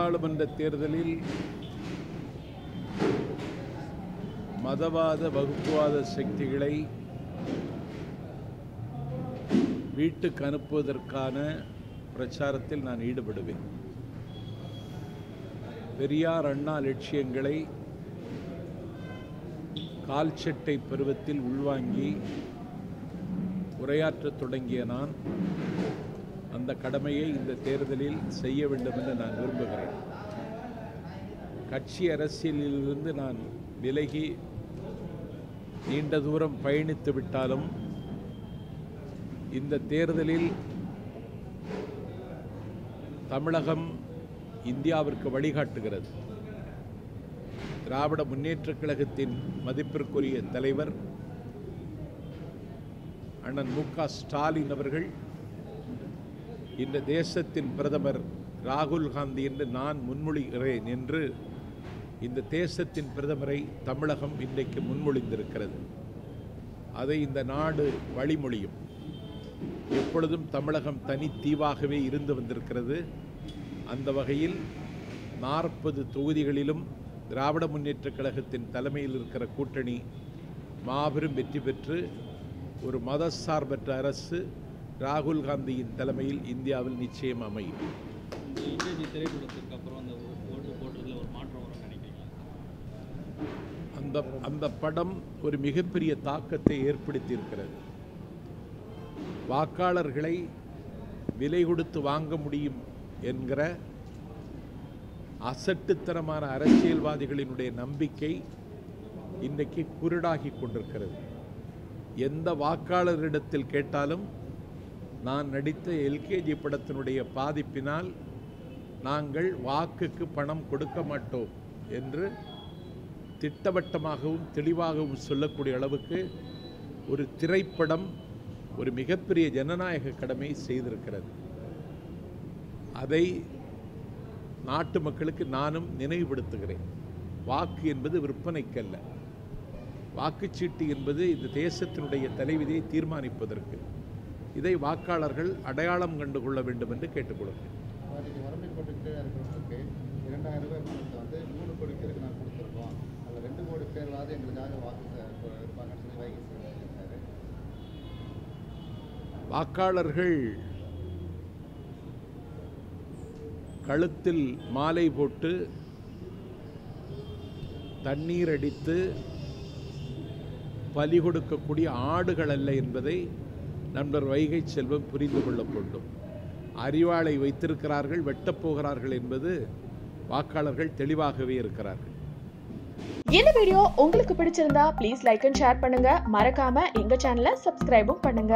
நாடாளுமன்ற தேர்தலில் மதவாத வகுப்புவாத சக்திகளை வீட்டுக்கு அனுப்புவதற்கான பிரச்சாரத்தில் நான் ஈடுபடுவேன். பெரியார் அண்ணா லட்சியங்களை கால்சட்டை பருவத்தில் உள்வாங்கி உரையாற்றத் தொடங்கிய நான் அந்த கடமையை இந்த தேர்தலில் செய்ய வேண்டும் என்று நான் விரும்புகிறேன். கட்சி அரசியலிலிருந்து நான் விலகி நீண்ட தூரம் பயணித்து விட்டாலும் இந்த தேர்தலில் தமிழகம் இந்தியாவிற்கு வழிகாட்டுகிறது. திராவிட முன்னேற்றக் கழகத்தின் மதிப்பிற்குரிய தலைவர் அண்ணன் மு க ஸ்டாலின் அவர்கள் இந்த தேசத்தின் பிரதமர் ராகுல் காந்தி என்று நான் முன்மொழிகிறேன் என்று இந்த தேசத்தின் பிரதமரை தமிழகம் இன்றைக்கு முன்மொழிந்திருக்கிறது. அதை இந்த நாடு வழிமொழியும். எப்பொழுதும் தமிழகம் தனித்தீவாகவே இருந்து வந்திருக்கிறது. அந்த வகையில் நாற்பது தொகுதிகளிலும் திராவிட முன்னேற்றக் கழகத்தின் தலைமையில் இருக்கிற கூட்டணி மாபெரும் வெற்றி பெற்று ஒரு மதசார்பற்ற அரசு ராகுல் காந்தியின் தலைமையில் இந்தியாவில் நிச்சயம் அமையும் இந்த திரைப்படத்துக்கு அப்புறம் அந்த ஓட்டு போடுறதுல ஒரு மாற்றம் நினைக்கிறீங்களா அந்த அந்த படம் ஒரு மிகப்பெரிய தாக்கத்தை ஏற்படுத்தி இருக்கிறது வாக்காளர்களை விலை கொடுத்து வாங்க முடியும் என்கிற அசட்டுத்தனமான அரசியல்வாதிகளினுடைய நம்பிக்கை இன்றைக்கு குருடாகி கொண்டிருக்கிறது. எந்த வாக்காளரிடத்தில் கேட்டாலும் நான் நடித்த எல்கேஜி படத்தினுடைய பாதிப்பினால் நாங்கள் வாக்குக்கு பணம் கொடுக்க மாட்டோம் என்று திட்டவட்டமாகவும் தெளிவாகவும் சொல்லக்கூடிய அளவுக்கு ஒரு திரைப்படம் ஒரு மிகப்பெரிய ஜனநாயக கடமை செய்திருக்கிறது. அதை நாட்டு மக்களுக்கு நானும் நினைவுபடுத்துகிறேன். வாக்கு என்பது விற்பனைக்கல்ல. வாக்குச்சீட்டு என்பது இந்த தேசத்தினுடைய தலைவிதியை தீர்மானிப்பதற்கு. இதை வாக்காளர்கள் அடையாளம் கண்டு கொள்ள வேண்டும் என்று கேட்டுக்கொள்கிறேன். இன்னைக்கு வறுமை கோட்டு கீழே இருக்கிறவங்களுக்கு இரண்டாயிரம் ரூபாய் பணத்தை வந்து மூணு கோடி பேருக்கு நான் கொடுத்துருக்கோம். அதில் ரெண்டு கோடி பேர்வாவது எங்களுக்காக வாக்கு செ- இருப்பாங்கன்னு சொல்லி வைகை சொல்லியிருக்காரு. வாக்காளர்கள் கழுத்தில் மாலை போட்டு தண்ணீர் அடித்து பலி கொடுக்கக்கூடிய ஆடுகள் அல்ல என்பதை நண்பர் வைகை செல்வம் புரிந்து கொள்ள வேண்டும் அறிவாளை வைத்திருக்கிறார்கள் வெட்டப்போகிறார்கள் என்பது வாக்காளர்கள் தெளிவாகவே இருக்கிறார்கள். இந்த வீடியோ உங்களுக்கு பிடிச்சிருந்தா ப்ளீஸ் லைக் அண்ட் ஷேர் பண்ணுங்க. மறக்காம எங்க சேனலை சப்ஸ்கிரைபும் பண்ணுங்க.